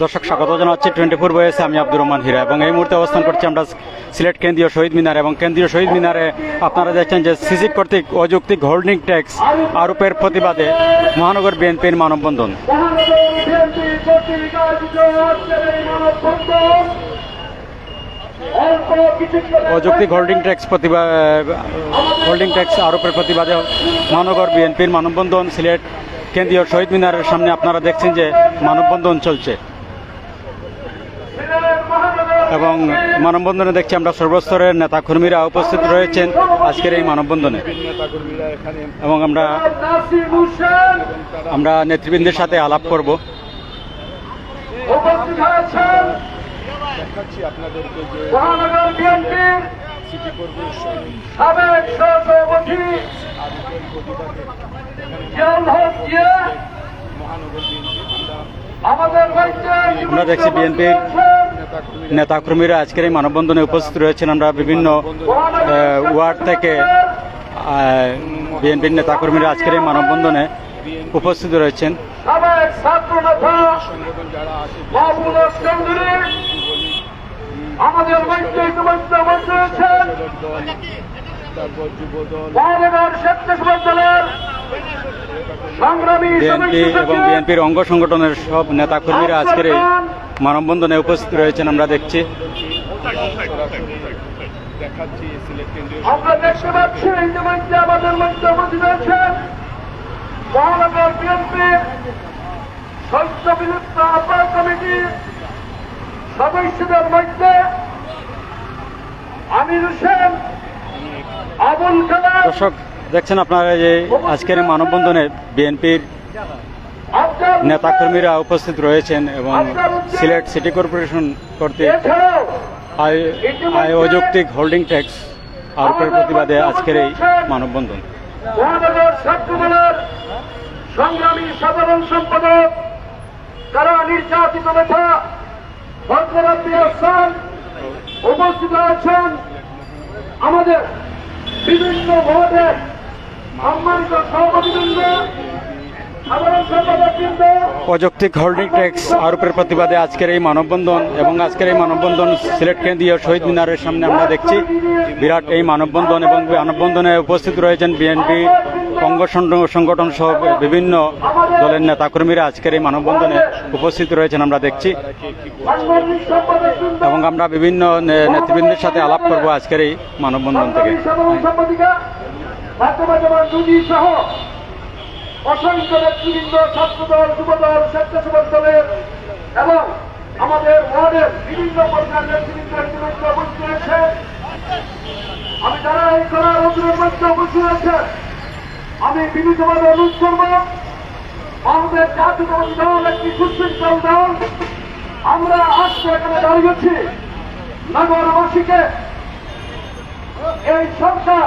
দর্শক, স্বাগত জানাচ্ছি। টোয়েন্টি ফোর বয়েসে আমি আব্দুর রহমান হীরা এবং এই মুহূর্তে অবস্থান করছি আমরা সিলেট কেন্দ্রীয় শহীদ মিনার এবং কেন্দ্রীয় শহীদ মিনারে আপনারা দেখছেন যে সিসি কর্তৃক অযৌক্তিক হোল্ডিং ট্যাক্স আরোপের প্রতিবাদে মহানগর বিএনপির মানববন্ধন। অযৌক্তিক হোল্ডিং ট্যাক্স প্রতিবাদ হোল্ডিং ট্যাক্স আরোপের প্রতিবাদে মহানগর বিএনপির মানববন্ধন সিলেট কেন্দ্রীয় শহীদ মিনারের সামনে আপনারা দেখছেন যে মানববন্ধন চলছে। এবং মানববন্ধনে দেখছি আমরা সর্বস্তরের নেতাকর্মীরা উপস্থিত রয়েছেন আজকের এই মানববন্ধনে। এবং আমরা আমরা নেতৃবৃন্দের সাথে আলাপ করব। সাবেক আমরা দেখছি বিএনপির নেতাকর্মীরা আজকের এই মানববন্ধনে উপস্থিত রয়েছেন। আমরা বিভিন্ন ওয়ার্ড থেকে বিএনপির নেতাকর্মীরা আজকের এই মানববন্ধনে উপস্থিত রয়েছেন। আমাদের বিএনপি এবং বিএনপির অঙ্গ সংগঠনের সব নেতাকর্মীরা আজকের এই মানববন্ধনে উপস্থিত রয়েছেন আমরা দেখছি। আমরা দেখতে পাচ্ছি ইতিমধ্যে আমাদের মধ্যে উপস্থিত রয়েছেন মহানগর বিএনপির শস্য বিলুপ্ত আপার কমিটির সদস্যদের মধ্যে আমির হোসেন আবুল কালাম দেখছেন আপনারা যে আজকের মানববন্ধনে বিএনপির নেতাকর্মীরা উপস্থিত রয়েছেন এবং সিলেট সিটি কর্পোরেশন কর্তৃক আয়- অযৌক্তিক হোল্ডিং ট্যাক্স আরোপের প্রতিবাদে আজকের এই মানববন্ধন। সংগ্রামী সাধারণ সম্পাদক যারা নির্যাতিত নেতা উপস্থিত আছেন আমাদের বিভিন্ন ওয়ার্ডের সম্মানিত সভাপতিবৃন্দ সাধারণ হোল্ডিং ট্যাক্স আরোপের প্রতিবাদে আজকের এই মানববন্ধন এবং আজকের এই মানববন্ধন সিলেট কেন্দ্রীয় শহীদ মিনারের সামনে আমরা দেখছি। বিরাট এই মানববন্ধন এবং মানববন্ধনে উপস্থিত রয়েছেন বিএনপি অঙ্গ সংগঠন সহ বিভিন্ন দলের নেতাকর্মীরা আজকের এই মানববন্ধনে উপস্থিত রয়েছেন আমরা দেখছি। এবং আমরা বিভিন্ন নেতৃবৃন্দের সাথে আলাপ করব আজকের এই মানববন্ধন থেকে। সংগ্রামী সাধারণ সম্পাদিকা ফাতেমা জামান দুজি সহ অসংখ্য নেতৃবৃন্দ, ছাত্রদল, যুবদল, স্বেচ্ছাসেবক দলের এবং আমাদের ওয়ার্ডের বিভিন্ন পর্যায়ের নেতৃবৃন্দ ইতিমধ্যে উপস্থিত রয়েছে। আমি যারা এই করার অদূরের মধ্যে উপস্থিত আছে আমি বিনীতভাবে অনুরোধ করব আমাদের জাতীয়তাবাদী দল, একটি সুশৃঙ্খল দল। আমরা আজকে এখানে দাঁড়িয়েছি নগরবাসীকে এই সরকার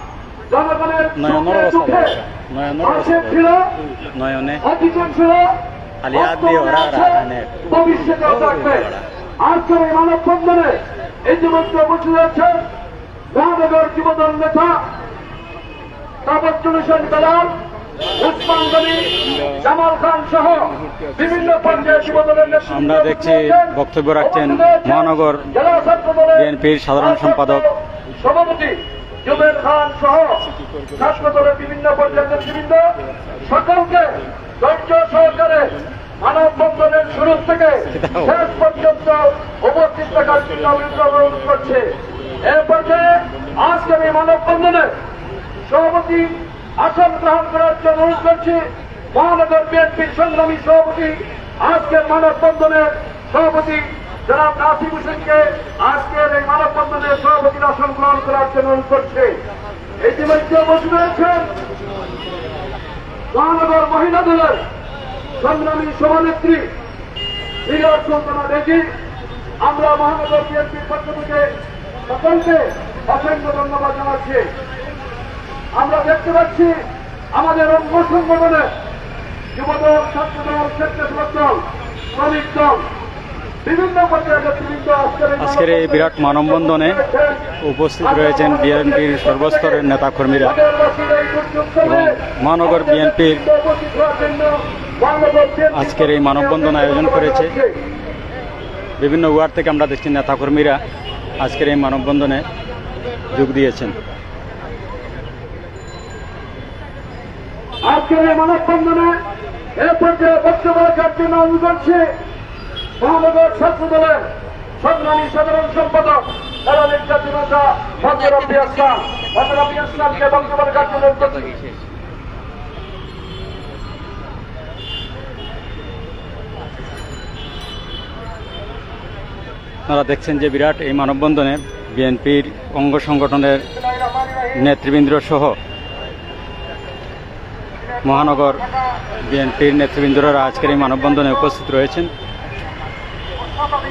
জনগণের নয়নের অবস্থা নয়নের অবস্থা নয়নে অতীতে দিয়ে ওরা বর্তমানে আছে, রাখানের। ভবিষ্যতেও থাকবে। আজকের এই মানববন্ধনে ইতিমধ্যে উপস্থিত আছেন মহানগর যুবদল নেতা তাবজ্জুল হোসেন বেলাল উসমান গনি জামাল খান সহ বিভিন্ন পর্যায়ের যুবদলের আমরা দেখছি বক্তব্য রাখছেন মহানগর বিএনপির সাধারণ সম্পাদক। সভাপতি জুবের খান সহ ছাত্র দলের বিভিন্ন পর্যায়ের নেতৃবৃন্দ, সকলকে ধৈর্য সহকারে মানববন্ধনের শুরু থেকে শেষ পর্যন্ত উপস্থিত থাকার জন্য অনুরোধ করছে। এর পর্যায়ে আজকের এই মানববন্ধনে সভাপতি আসন গ্রহণ করার জন্য অনুরোধ করছি। মহানগর বিএনপির সংগ্রামী সভাপতি আজকের মানববন্ধনের সভাপতি জনাব নাসিম হোসেনকে আজকের এই মানববন্ধনের সভাপতির আসন গ্রহণ করার জন্য অনুরোধ করছে। ইতিমধ্যে বসে রয়েছেন মহানগর মহিলা দলের সংগ্রামী সভানেত্রী বিজয় সূচনা দেখি আমরা মহানগর বিএনপির পক্ষ থেকে সকলকে অসংখ্য ধন্যবাদ জানাচ্ছি। আমরা দেখতে পাচ্ছি আমাদের অঙ্গ সংগঠনে যুবদল, ছাত্রদল, স্বেচ্ছাসেবক দল, শ্রমিক দল আজকের এই বিরাট মানববন্ধনে উপস্থিত রয়েছেন বিএনপির সর্বস্তরের নেতাকর্মীরা এবং মহানগর বিএনপির আজকের এই মানববন্ধন আয়োজন করেছে। বিভিন্ন ওয়ার্ড থেকে আমরা দেখছি নেতাকর্মীরা আজকের এই মানববন্ধনে যোগ দিয়েছেন। আজকের এই মানববন্ধনে এ পর্যায়ে বক্তব্য রাখার জন্য করছি মহানগর ছাত্র দলের সাধারণ সম্পাদক, তারা নেতা ফজর রব্বি আসলাম ফজর রব্বি আসলামকে আপনারা দেখছেন যে বিরাট এই মানববন্ধনে বিএনপির অঙ্গ সংগঠনের নেতৃবৃন্দ সহ মহানগর বিএনপির নেতৃবৃন্দরা আজকের এই মানববন্ধনে উপস্থিত রয়েছেন স্বাভাবিকভাবে এই উত্তরে হোল্ডিং হোল্ডিং ট্যাক্স নীতি প্রতিবাদে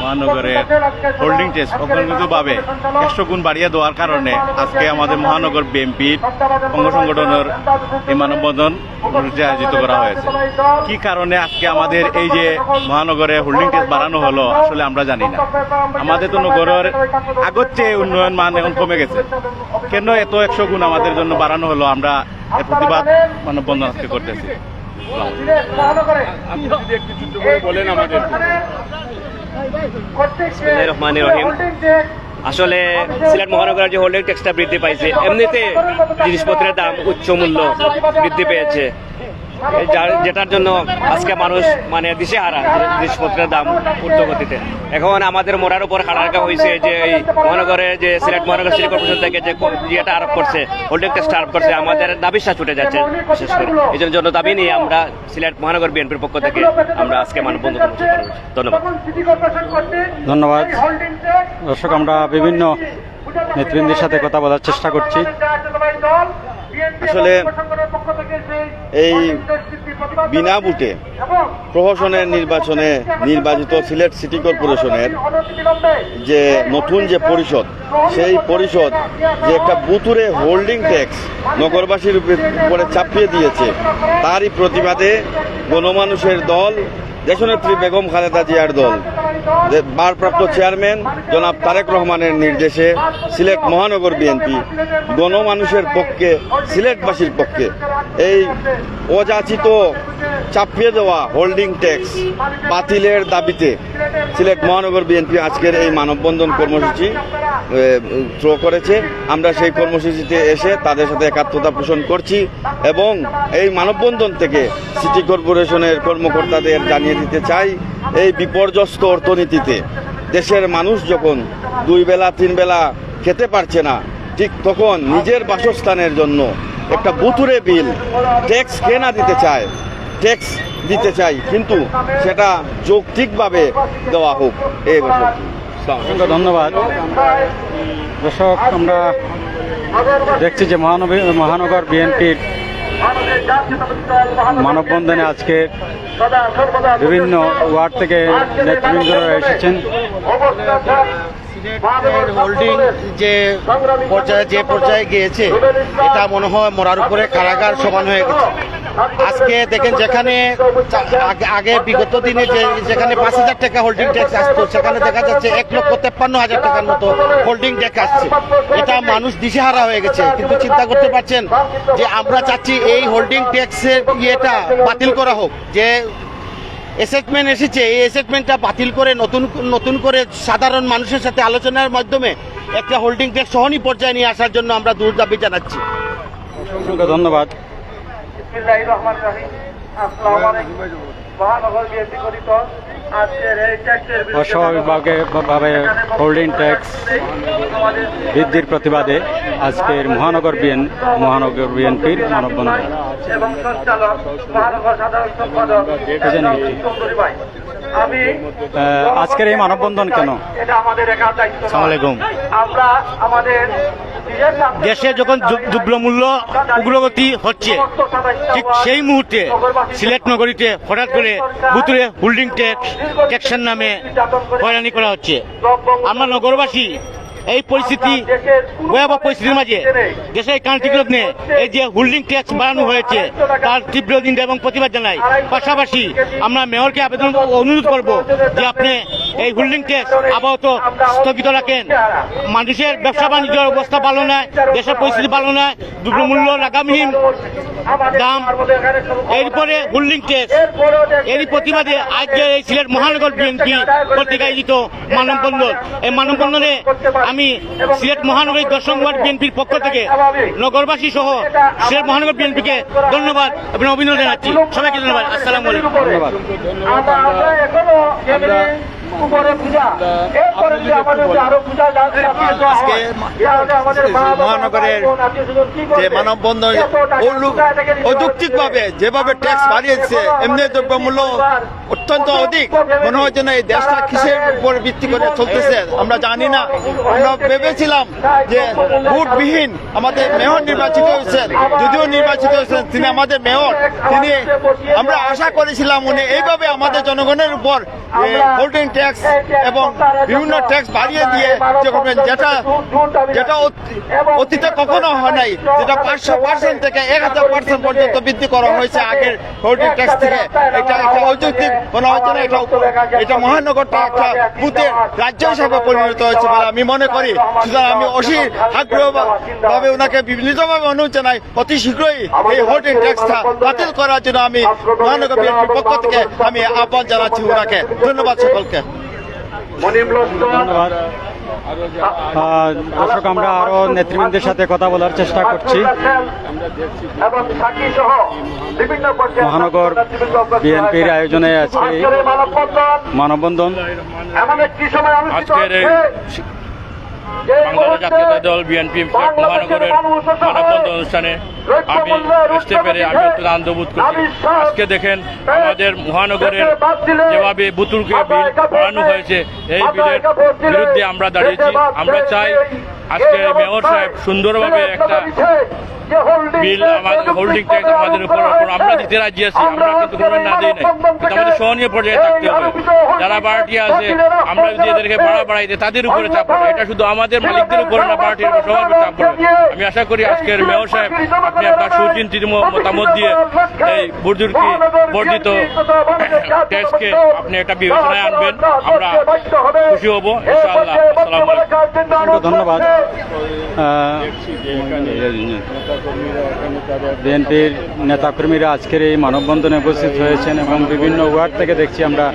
মহানগরের হোল্ডিং টেস্ট অগ্রগতিভাবে একশো গুণ বাড়িয়ে দেওয়ার কারণে আজকে আমাদের মহানগর বিএনপির অঙ্গ সংগঠনের এই মানববন্ধন আয়োজিত করা হয়েছে। কি কারণে আজকে আমাদের এই যে মহানগরে হোল্ডিং টেস্ট বাড়ানো হলো, আসলে আমরা জানি না। আমাদের তো নগরের আগের চেয়ে উন্নয়ন মান এখন কমে গেছে। কেন এত একশো গুণ আমাদের জন্য বাড়ানো হলো? আমরা এর প্রতিবাদ মানববন্ধন আজকে করতেছি। বলেন আমাদের। আসলে সিলেট মহানগরের যে হোল্ডিং ট্যাক্সটা বৃদ্ধি পাইছে, এমনিতে জিনিসপত্রের দাম উচ্চ মূল্য বৃদ্ধি পেয়েছে। যেটার জন্য আজকে মানুষ মানে দিশেহারা জিনিসপত্রের দাম ঊর্ধ্বগতিতে। এখন আমাদের মোড়ার উপর রাখা হয়েছে যে এই মহানগরে যে সিলেট মহানগর সিটি কর্পোরেশন থেকে যে ইয়েটা আরোপ করছে হোল্ডিং ট্যাক্সটা আরোপ করছে, আমাদের দাবিসা ছুটে যাচ্ছে, বিশেষ করে। এই জন্য দাবি নিয়ে আমরা সিলেট মহানগর বিএনপির পক্ষ থেকে আমরা আজকে মানববন্ধন কর্মসূচি। ধন্যবাদ। ধন্যবাদ। দর্শক, আমরা বিভিন্ন নেতৃবৃন্দের সাথে কথা বলার চেষ্টা করছি। আসলে এই বিনা বুটে প্রহসনের নির্বাচনে নির্বাচিত সিলেট সিটি কর্পোরেশনের যে নতুন যে পরিষদ সেই পরিষদ যে একটা বুতুরে হোল্ডিং ট্যাক্স নগরবাসীর উপরে চাপিয়ে দিয়েছে তারই প্রতিবাদে গণমানুষের দল দেশনেত্রী বেগম খালেদা জিয়ার দল ভারপ্রাপ্ত চেয়ারম্যান জনাব তারেক রহমানের নির্দেশে সিলেট মহানগর বিএনপি গণমানুষের পক্ষে, সিলেটবাসীর পক্ষে এই অযাচিত চাপিয়ে দেওয়া হোল্ডিং ট্যাক্স বাতিলের দাবিতে সিলেট মহানগর বিএনপি আজকের এই মানববন্ধন কর্মসূচি থ্রো করেছে। আমরা সেই কর্মসূচিতে এসে তাদের সাথে একাত্মতা পোষণ করছি এবং এই মানববন্ধন থেকে সিটি কর্পোরেশনের কর্মকর্তাদের জানিয়ে দিতে চাই, এই বিপর্যস্ত অর্থনীতিতে দেশের মানুষ যখন দুই বেলা, তিন বেলা খেতে পারছে না, ঠিক তখন নিজের বাসস্থানের জন্য একটা বুতুরে বিল ট্যাক্স কে না দিতে চায়। ট্যাক্স দিতে চাই কিন্তু সেটা যৌক্তিকভাবে দেওয়া হোক। এই বছর। অসংখ্য ধন্যবাদ। দর্শক আমরা দেখছি যে মহানবী মহানগর বিএনপির মানববন্ধনে আজকে বিভিন্ন ওয়ার্ড থেকে নেতৃবৃন্দরা এসেছেন। হোল্ডিং যে পর্যায়ে যে পর্যায়ে গিয়েছে এটা মনে হয় মরার উপরে কারাগার সমান হয়ে গেছে। আজকে দেখেন যেখানে আগে- বিগত দিনে যে যেখানে পাঁচ হাজার টাকা হোল্ডিং ট্যাক্স আসতো, সেখানে দেখা যাচ্ছে এক লক্ষ তেপ্পান্ন হাজার টাকার মতো হোল্ডিং ট্যাক্স আসছে। এটা মানুষ দিশেহারা হয়ে গেছে, কিন্তু চিন্তা করতে পারছেন যে আমরা চাচ্ছি এই হোল্ডিং ট্যাক্সের ইয়েটা বাতিল করা হোক, যে অ্যাসেটমেন্ট এসেছে, এই অ্যাসেটমেন্টটা বাতিল করে নতুন নতুন করে সাধারণ মানুষের সাথে আলোচনার মাধ্যমে একটা হোল্ডিং ট্যাক্স সহনী পর্যায়ে নিয়ে আসার জন্য আমরা দূর দাবি জানাচ্ছি। অসংখ্য ধন্যবাদ। বিসমিল্লাহির রহমানির রহিম। আসসালামু আলাইকুম। মহানগর বিএনপি গঠিত। আজকের এই ট্যাক্সের বিরুদ্ধে অস্বাভাবিকভাবে হোল্ডিং ট্যাক্স বৃদ্ধির প্রতিবাদে আজকের মহানগর বিএন মহানগর বিএনপির মানববন্ধন এবং সঞ্চালক মহানগর সাধারণ সম্পাদক আমি আজকের এই মানববন্ধন কেন? এটা আমাদের একার দায়িত্ব। নয়। আসসালামু আলাইকুম। আমরা আমাদের দেশে যখন দ্রব্যমূল্য উগ্রগতি হচ্ছে ঠিক সেই মুহূর্তে সিলেট নগরীতে হঠাৎ করে বুতুরে হোল্ডিং ট্যাক্স ট্যাক্সের নামে হয়রানি করা হচ্ছে। আমরা নগরবাসী, এই পরিস্থিতি, ভয়াবহ পরিস্থিতির মাঝে দেশের কান্ট্রিগুলো নিয়ে এই যে হোল্ডিং ট্যাক্স বাড়ানো হয়েছে, তার তীব্র নিন্দা এবং প্রতিবাদ জানাই। পাশাপাশি আমরা মেয়রকে আবেদন অনুরোধ করব যে আপনি এই হোল্ডিং ট্যাক্স আপাতত স্থগিত রাখেন। মানুষের ব্যবসা বাণিজ্যের অবস্থা ভালো নয়, দেশের পরিস্থিতি ভালো নয়, দ্রব্যমূল্য লাগামহীন দাম এরপরে হোল্ডিং ট্যাক্স এরই প্রতিবাদে আজকে এই সিলেট মহানগর বিএনপি কর্তৃক আয়োজিত মানববন্ধন। এই মানববন্ধনে আমি সিলেট মহানগরী ওয়ার্ড বিএনপির পক্ষ থেকে নগরবাসী সহ সিলেট মহানগর বিএনপিকে ধন্যবাদ এবং অভিনন্দন জানাচ্ছি। সবাইকে ধন্যবাদ। আসসালামু আলাইকুম। ধন্যবাদ। আমরা আমরা এখনও এমনি উপরে পূজা এরপরে যে আমাদের যে আরও পূজা যাচ্ছে মহানগরের যে মানববন্ধন অযৌক্তিকভাবে যেভাবে ট্যাক্স বাড়িয়েছে এমনি দ্রব্যমূল্য অত্যন্ত অধিক। মনে হয় যেন এই দেশটা কিসের উপর ভিত্তি করে চলতেছে? আমরা জানি না। আমরা ভেবেছিলাম যে ভোটবিহীন আমাদের মেয়র নির্বাচিত হয়েছেন। যদিও নির্বাচিত হয়েছেন তিনি আমাদের মেয়র। তিনি আমরা আশা করেছিলাম উনি এইভাবে আমাদের জনগণের উপর হোল্ডিং ট্যাক্স এবং বিভিন্ন ট্যাক্স বাড়িয়ে দিয়ে যে করবেন যেটা যেটা অতীতে কখনো হয় নাই যেটা পাঁচশো পার্সেন্ট থেকে এক হাজার পার্সেন্ট পর্যন্ত বৃদ্ধি করা হয়েছে আগের হোল্ডিং ট্যাক্স থেকে। এটা একটা অযৌক্তিক মনে হচ্ছে না এটা এটা মহানগরটা একটা ভূতের রাজ্য হিসাবে পরিণত হয়েছে বলে আমি মনে করি। সুতরাং আমি অসীর আগ্রহ ভাবে ওনাকে বিভিন্নভাবে অনুরোধ জানাই অতি শীঘ্রই এই হোল্ডিং ট্যাক্সটা বাতিল করার জন্য আমি মহানগর বিএনপির পক্ষ থেকে আমি আহ্বান জানাচ্ছি ওনাকে। ধন্যবাদ সকলকে। দর্শক আমরা আরও নেতৃবৃন্দের সাথে কথা বলার চেষ্টা করছি। এবং সাক্ষী সহ মহানগর বিএনপির আয়োজনে আজকে মানববন্ধন মানববন্ধন। এমন একটি সময় আজকের বাংলাদেশ জাতীয় দল বিএনপি মহানগরের মানববন্ধ অনুষ্ঠানে আমি আসতে পেরে আমি অত্যন্ত আনন্দ বোধ করছি আজকে দেখেন আমাদের মহানগরের যেভাবে বুতুলকে বিল বাড়ানো হয়েছে এই বিলের বিরুদ্ধে আমরা দাঁড়িয়েছি। আমরা চাই আজকে মেয়র সাহেব সুন্দরভাবে একটা বিল আমাদের হোল্ডিং ট্যাক্স আমাদের উপর উপর আমরা দিতে রাজি আছি আমরা কিন্তু কোনো না দিই নাই। কিন্তু আমাদের সহনীয় পর্যায়ে থাকতে হবে। যারা ভাড়াটিয়া আছে আমরা যদি এদেরকে ভাড়া বাড়াইতে তাদের উপরে চাপ পড়ে এটা শুধু আমাদের মালিকদের উপরে না ভাড়াটির উপর সবার উপর চাপ পড়ে। আমি আশা করি আজকের মেয়র সাহেব আপনি আপনার সুচিন্তিত মতামত দিয়ে এই বুর্জুর্কি বর্ধিত ট্যাক্সকে আপনি একটা বিবেচনায় আনবেন আমরা খুশি হব ইনশাআল্লাহ। আসসালামু আলাইকুম। ধন্যবাদ। বিএনপির নেতাকর্মীরা আজকের এই মানববন্ধনে উপস্থিত হয়েছেন এবং বিভিন্ন ওয়ার্ড থেকে দেখছি আমরা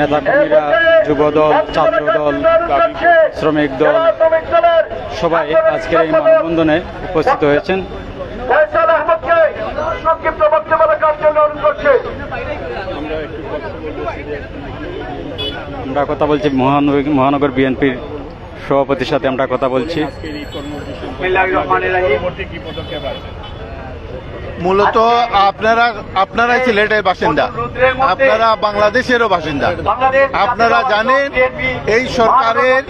নেতাকর্মীরা, যুবদল, ছাত্রদল, শ্রমিক দল, সবাই আজকের এই মানববন্ধনে উপস্থিত হয়েছেন। আমরা কথা বলছি মহানগর বিএনপির সভাপতির সাথে আমরা কথা বলছি। মূলত আপনারা আপনারাই সিলেটের বাসিন্দা। আপনারা বাংলাদেশেরও বাসিন্দা। আপনারা জানেন এই সরকারের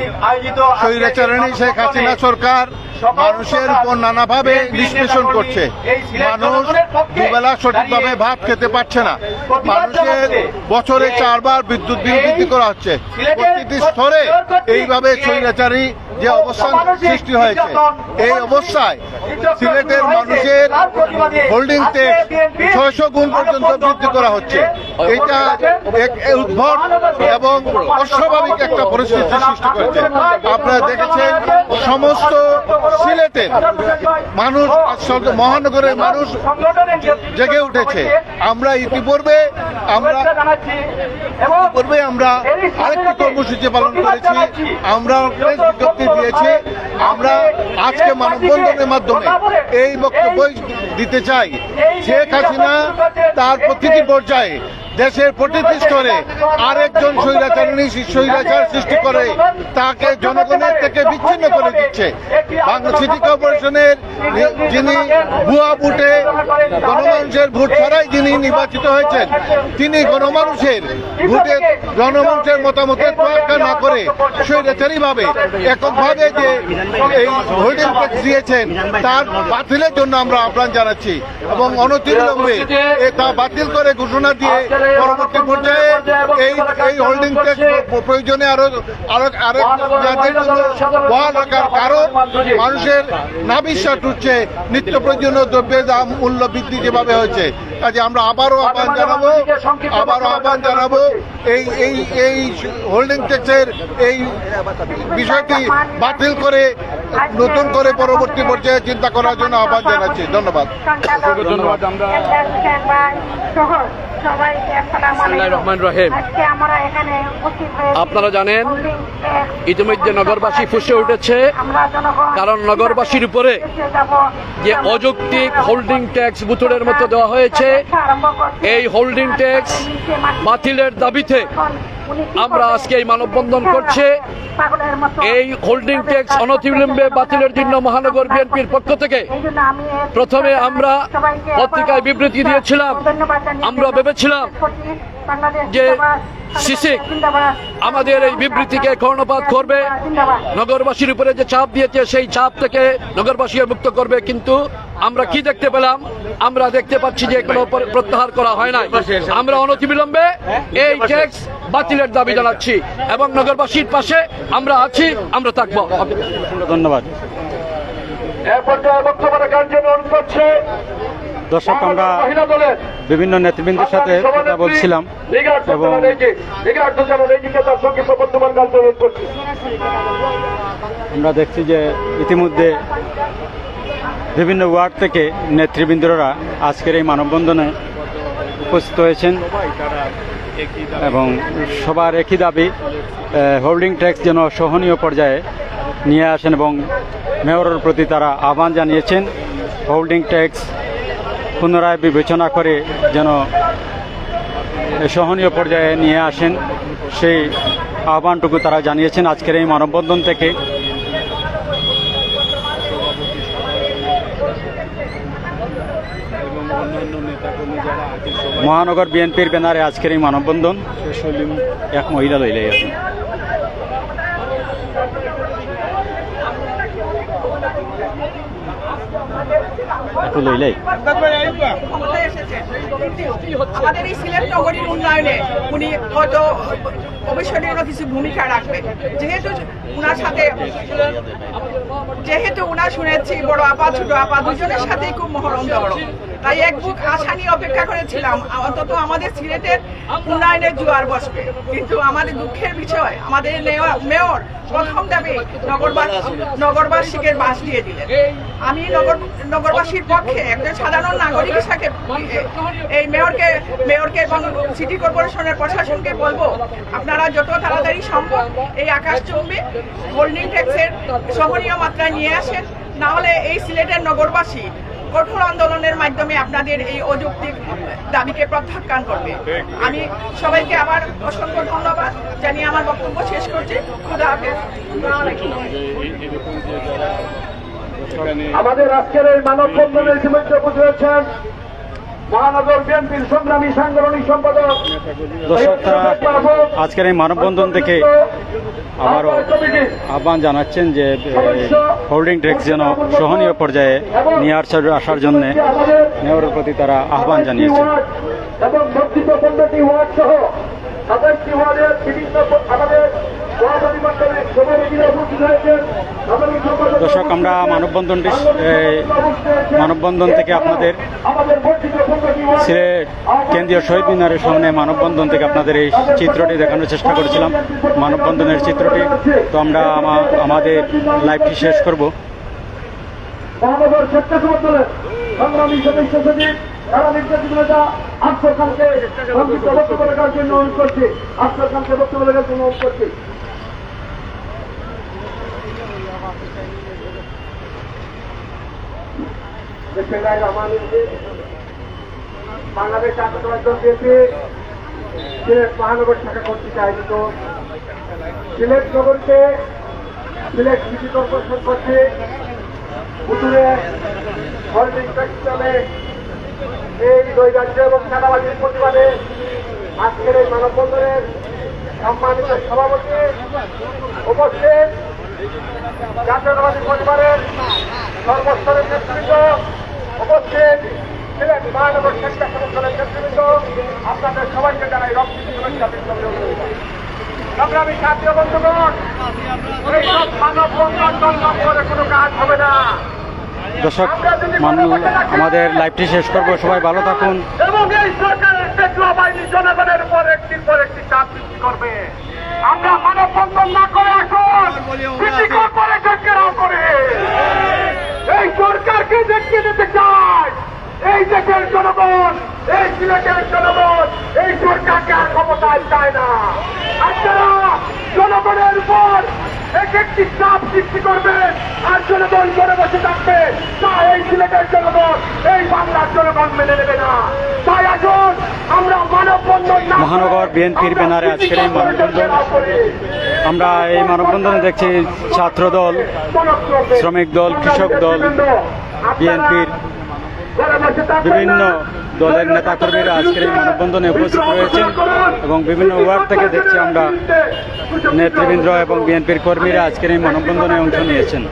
স্বৈরাচারণী শেখ হাসিনা সরকার মানুষের উপর নানাভাবে নিষ্পেষণ করছে। মানুষ দুবেলা সঠিকভাবে ভাত খেতে পারছে না। মানুষের বছরে চারবার বিদ্যুৎ বিল বৃদ্ধি করা হচ্ছে। প্রতিটি স্তরে এইভাবে স্বৈরাচারী যে অবস্থান সৃষ্টি হয়েছে, এই অবস্থায় সিলেটের মানুষের হোল্ডিং ট্যাক্স ছয়শো গুণ পর্যন্ত বৃদ্ধি করা হচ্ছে। এটা এক উদ্ভট এবং অস্বাভাবিক একটা পরিস্থিতি সৃষ্টি করেছে। আপনারা দেখেছেন, সমস্ত সিলেটের মানুষ মহানগরের মানুষ জেগে উঠেছে। আমরা ইতিপূর্বে আমরা পূর্বে আমরা আরেকটি কর্মসূচি পালন করেছি। আমরা বিজ্ঞপ্তি দিয়েছি। আমরা আজকে মানববন্ধনের মাধ্যমে এই বক্তব্য দিতে চাই। শেখ হাসিনা তার প্রতিটি পর্যায়ে দেশের প্রতিটি আরেকজন স্বৈরাচারণী স্বৈরাচার সৃষ্টি করে, তাকে জনগণের থেকে বিচ্ছিন্ন করে দিচ্ছে। সিটি কর্পোরেশনের যিনি ভুয়া ভোটে গণমানুষের ভোট ছাড়াই যিনি নির্বাচিত হয়েছেন, তিনি গণমানুষের ভোটে জনমানুষের মতামতের তোয়াক্কা না করে স্বৈরাচারী ভাবে এককভাবে যে এই হোল্ডিং দিয়েছেন, তার বাতিলের জন্য আমরা আহ্বান জানাচ্ছি এবং অনতিবিলম্বে তা বাতিল করে ঘোষণা দিয়ে পরবর্তী পর্যায়ে এই এই হোল্ডিং ট্যাক্স প্রয়োজনে আরও আরও আরও জন্য বহাল রাখার কারণ মানুষের নাবিশ্বাস উঠছে নিত্য প্রয়োজনীয় দ্রব্যের দাম মূল্য বৃদ্ধি যেভাবে হয়েছে। কাজে আমরা আবারও আহ্বান জানাব আবারও আহ্বান জানাব এই এই এই হোল্ডিং ট্যাক্সের এই বিষয়টি বাতিল করে নতুন করে পরবর্তী পর্যায়ে চিন্তা করার জন্য আহ্বান জানাচ্ছি। ধন্যবাদ। ধন্যবাদ, আমরা- আপনারা জানেন ইতিমধ্যে নগরবাসী ফুসে উঠেছে। কারণ নগরবাসীর উপরে যে অযৌক্তিক হোল্ডিং ট্যাক্স বুতুরের মতো দেওয়া হয়েছে এই হোল্ডিং ট্যাক্স বাতিলের দাবিতে আমরা আজকে এই মানববন্ধন করছে। এই হোল্ডিং ট্যাক্স অনতিবিলম্বে বাতিলের জন্য মহানগর বিএনপির পক্ষ থেকে প্রথমে আমরা পত্রিকায় বিবৃতি দিয়েছিলাম। আমরা ভেবেছিলাম যে সিসিক আমাদের এই বিবৃতিকে কর্ণপাত করবে। নগরবাসীর উপরে যে চাপ দিয়েছে সেই চাপ থেকে নগরবাসী মুক্ত করবে। কিন্তু আমরা কি দেখতে পেলাম? আমরা দেখতে পাচ্ছি যে কোনো পর- প্রত্যাহার করা হয় নাই। আমরা অনতিবিলম্বে এই ট্যাক্স বাতিলের দাবি জানাচ্ছি এবং নগরবাসীর পাশে আমরা আছি আমরা থাকব। ধন্যবাদ। দর্শক আমরা বিভিন্ন নেতৃবৃন্দের সাথে কথা বলছিলাম এবং আমরা দেখছি যে ইতিমধ্যে বিভিন্ন ওয়ার্ড থেকে নেতৃবৃন্দরা আজকের এই মানববন্ধনে উপস্থিত হয়েছেন এবং সবার একই দাবি হোল্ডিং ট্যাক্স যেন সহনীয় পর্যায়ে নিয়ে আসেন এবং মেয়রের প্রতি তারা আহ্বান জানিয়েছেন। হোল্ডিং ট্যাক্স পুনরায় বিবেচনা করে যেন সহনীয় পর্যায়ে নিয়ে আসেন, সেই আহ্বানটুকু তারা জানিয়েছেন। আজকের এই মানববন্ধন থেকে মহানগর বিএনপির ব্যানারে আজকের এই মানববন্ধন। এক মহিলা লইলে আছেন নগরীর উন্নয়নে উনি হয়তো কিছু ভূমিকা যেহেতু উনার সাথে যেহেতু উনার শুনেছি বড় আপা, ছোট আপা, দুজনের সাথেই খুব মহরম দরম তাই এক বুক আশা নিয়ে অপেক্ষা করেছিলাম, অন্তত আমাদের সিলেটের উন্নয়নের জোয়ার বসবে। কিন্তু আমাদের দুঃখের বিষয়, আমাদের মেয়র- প্রথম দাবি নগরবাসী নগরবাসীকে বাস দিয়ে দিলেন। আমি নগর নগরবাসীর পক্ষে একজন সাধারণ নাগরিক হিসাবে, এই মেয়রকে মেয়রকে এবং সিটি কর্পোরেশনের প্রশাসনকে বলব, আপনারা যত তাড়াতাড়ি সম্ভব এই আকাশচুম্বী হোল্ডিং ট্যাক্সের সহনীয় মাত্রায় নিয়ে আসেন। না হলে এই সিলেটের নগরবাসী কঠোর আন্দোলনের মাধ্যমে আপনাদের এই অযৌক্তিক দাবিকে প্রত্যাখ্যান করবে। আমি সবাইকে আবার অসংখ্য ধন্যবাদ। জানিয়ে আমার বক্তব্য শেষ করছি। খুদা আমাদের আজকের এই মানববন্ধনের ইতিমধ্যে উপস্থিত হয়েছেন মহানগর বিএনপির সংগ্রামী সাংগঠনিক সম্পাদক আজকের এই মানববন্ধন থেকে আবারও আহ্বান জানাচ্ছেন যে হোল্ডিং ট্যাক্স যেন সহনীয় পর্যায়ে নিয়ে আসার আসার জন্য মেয়রের প্রতি তারা আহ্বান জানিয়েছেন। এবং বর্ধিত পনেরোটি ওয়ার্ড সহ সাতাশটি ওয়ার্ডের বিভিন্ন আমাদের সভাপতি মণ্ডলীর সভাপতিরা উপস্থিত হয়েছেন। সাধারণ সম্পাদক দর্শক আমরা মানববন্ধনটি মানববন্ধন থেকে আপনাদের সিলেট কেন্দ্রীয় শহীদ মিনারের সামনে মানববন্ধন থেকে আপনাদের এই চিত্রটি দেখানোর চেষ্টা করেছিলাম মানববন্ধনের চিত্রটি তো আমরা আমাদের লাইভটি শেষ করব। বাংলাদেশ দল বিএনপি সিলেট মহানগর শাখা কর্তৃক আয়োজিত সিলেট নগরীতে সিলেট সিটি কর্পোরেশন কর্তৃক পুতুরে হোল্ডিং চলে এই নৈরাজ্য এবং চাঁদাবাজির প্রতিবাদে আজকের এই মানববন্ধনের সম্মানিত সভাপতি উপস্থিত জাতীয়তাবাদী পরিবারের সর্বস্তরের নেতৃত্ব উপস্থিত। সিলেট মহানগর শিক্ষা সংগঠনের নেতৃত্ব আপনাদের সবাইকে জানাই রক্তি সংগ্রামী জাতীয় বন্ধুগণ এইসব মানব বন্ধন করে কোনো কাজ হবে না। দর্শক মানু- আমাদের লাইভটি শেষ করব। সবাই ভালো থাকুন। এবং এই সরকারের পেটুয়া বাহিনী জনগণের উপর একটির পর একটি চাপ সৃষ্টি করবে। আমরা মানববন্ধন না করে এখন কর্পোরেশন ঘেরাও করে। এই সরকারকে দেখতে দিতে চাই। এই দেশের জনগণ এই সিলেটের জনগণ এই সরকারকে আর ক্ষমতায় চায় না। আপনারা জনগণের উপর এক একটি চাপ সৃষ্টি করবেন আর জনগণ করে বসে থাকবে। তা এই সিলেটের জনগণ এই বাংলার জনগণ মেনে নেবে না। তাই আসুন আমরা মানববন্ধন মহানগর বিএনপির ব্যানারে আজকের এই মানববন্ধন আমরা এই মানববন্ধনে দেখছি ছাত্র দল শ্রমিক দল, কৃষক দল, বিএনপির বিভিন্ন দলের নেতাকর্মীরা আজকের এই মানববন্ধনে উপস্থিত রয়েছেন এবং বিভিন্ন ওয়ার্ড থেকে দেখছি আমরা নেতৃবৃন্দ এবং বিএনপির কর্মীরা আজকের এই মানববন্ধনে অংশ নিয়েছেন।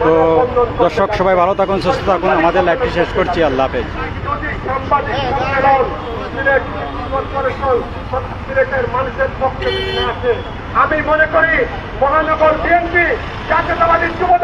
তো দর্শক, সবাই ভালো থাকুন, সুস্থ থাকুন। আমাদের লাইভটি শেষ করছি। আল্লাহ হাফেজ। আমি মনে করি মহানগর বিএনপি জাতীয়তাবাদী যুবদল